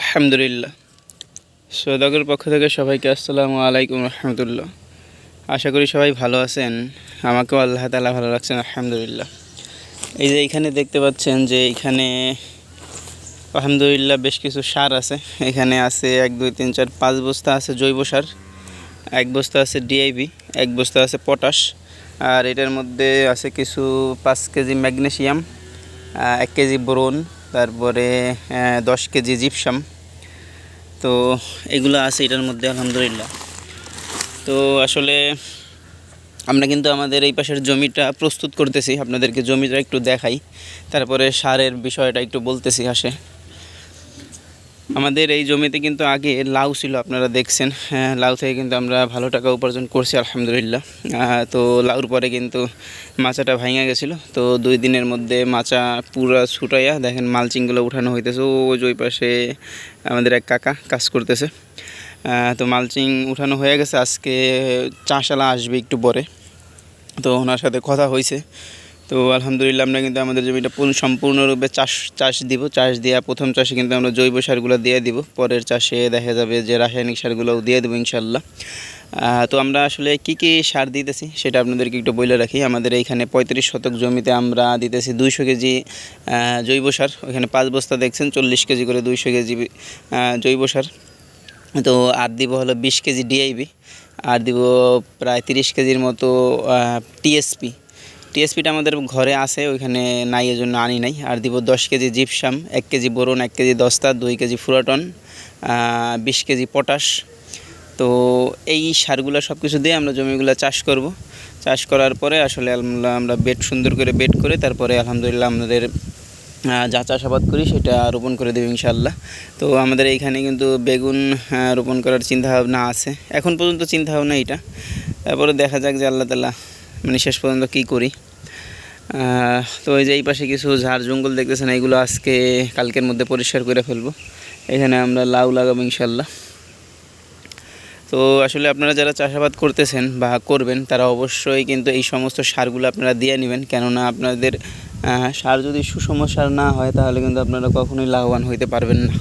আলহামদুলিল্লাহ। সৌদাগর পক্ষ থেকে সবাইকে আসসালামু আলাইকুম রহমতুল্লাহ। আশা করি সবাই ভালো আছেন। আমাকেও আল্লাহ তালা ভালো রাখছেন, আলহামদুলিল্লাহ। এই যে এখানে দেখতে পাচ্ছেন যে এখানে আলহামদুলিল্লাহ বেশ কিছু সার আছে। এখানে আছে এক, দুই, তিন, চার, পাঁচ বস্তা আছে জৈব সার, এক বস্তা আছে ডিআইবি এক বস্তা আছে পটাশ, আর এটার মধ্যে আছে কিছু পাঁচ কেজি ম্যাগনেশিয়াম এক কেজি বোরন তারপরে দশ কেজি জিপসাম। তো এগুলো আছে এটার মধ্যে, আলহামদুলিল্লাহ। তো আসলে আমরা কিন্তু আমাদের এই পাশের জমিটা প্রস্তুত করতেছি। আপনাদেরকে জমিটা একটু দেখাই। তারপরে সারের বিষয়টা একটু বলতেছি আসে। আমাদের এই জমিতে কিন্তু আগে লাউ ছিল আপনারা দেখছেন। হ্যাঁ, লাউ থেকে কিন্তু আমরা ভালো টাকা উপার্জন করছি আলহামদুলিল্লাহ। তো লাউর পরে কিন্তু মাচাটা ভাঙা গেছিল। তো দুই দিনের মধ্যে মাচা পুরা ছুটাইয়া দেখেন মালচিংগুলো উঠানো হইতেছে। ও ওই পাশে আমাদের এক কাকা কাজ করতেছে। তো মালচিং উঠানো হয়ে গেছে। আজকে চাষালা আসবে একটু পরে। তো ওনার সাথে কথা হয়েছে তো আলহামদুলিল্লাহ আমরা কিন্তু আমাদের জমিটা পুরো সম্পূর্ণরূপে চাষ চাষ দিব। চাষ দেওয়া প্রথম চাষে কিন্তু আমরা জৈব সারগুলো দিয়ে দিব। পরের চাষে দেখা যাবে যে রাসায়নিক সারগুলোও দিয়ে দেবো ইনশাল্লাহ তো আমরা আসলে কি কি সার দিতেছি সেটা আপনাদেরকে একটু বলে রাখি। আমাদের এইখানে পঁয়ত্রিশ শতক জমিতে আমরা দিতেছি দুইশো কেজি জৈব সার। ওইখানে পাঁচ বস্তা দেখছেন, চল্লিশ কেজি করে দুইশো কেজি জৈব সার। তো আর দিব হলো বিশ কেজি ডিআইবি আর দিব প্রায় তিরিশ কেজির মতো টিএসপি টিএসপিটা আমাদের ঘরে আছে, ওইখানে নাই এই জন্য আনি নাই। আর দিব দশ কেজি জিপসাম, এক কেজি বোরন, এক কেজি দস্তা, দুই কেজি ফুরাটন বিশ কেজি পটাশ। তো এই সারগুলো সব কিছু দিয়ে আমরা জমিগুলো চাষ করব। চাষ করার পরে আসলে আমরা বেড সুন্দর করে বেড করে তারপরে আলহামদুলিল্লাহ আমাদের যা চাষাবাদ করি সেটা রোপণ করে দেবো ইনশাল্লাহ তো আমাদের এইখানে কিন্তু বেগুন রোপণ করার চিন্তাভাবনা আছে। এখন পর্যন্ত চিন্তাভাবনা এটা তারপরে দেখা যাক যে আল্লাহ তালা মানে শেষ পর্যন্ত কী করি? তো এই যে এই পাশে কিছু ঝাড় জঙ্গল দেখতেছেন এইগুলো আজকে কালকের মধ্যে পরিষ্কার করে ফেলব। এখানে আমরা লাউ লাগাবো ইনশাল্লাহ তো আসলে আপনারা যারা চাষাবাদ করতেছেন বা করবেন, তারা অবশ্যই কিন্তু এই সমস্ত সারগুলো আপনারা দিয়ে নেবেন। কেননা আপনাদের সার যদি সুষম সার না হয়, তাহলে কিন্তু আপনারা কখনোই লাভবান হইতে পারবেন না।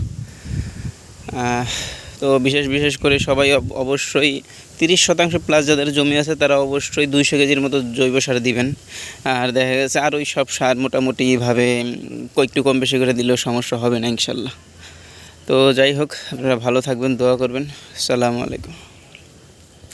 তো বিশেষ বিশেষ করে সবাই অবশ্যই তিরিশ শতাংশ প্লাস যাদের জমি আছে, তারা অবশ্যই দুইশো কেজির মতো জৈব সার দিবেন। আর দেখা গেছে আর ওই সব সার মোটামুটিভাবে কয়েকটু কম বেশি করে দিলেও সমস্যা হবে না, ইনশাল্লাহ। তো যাই হোক, আপনারা ভালো থাকবেন, দোয়া করবেন। আসসালামু আলাইকুম।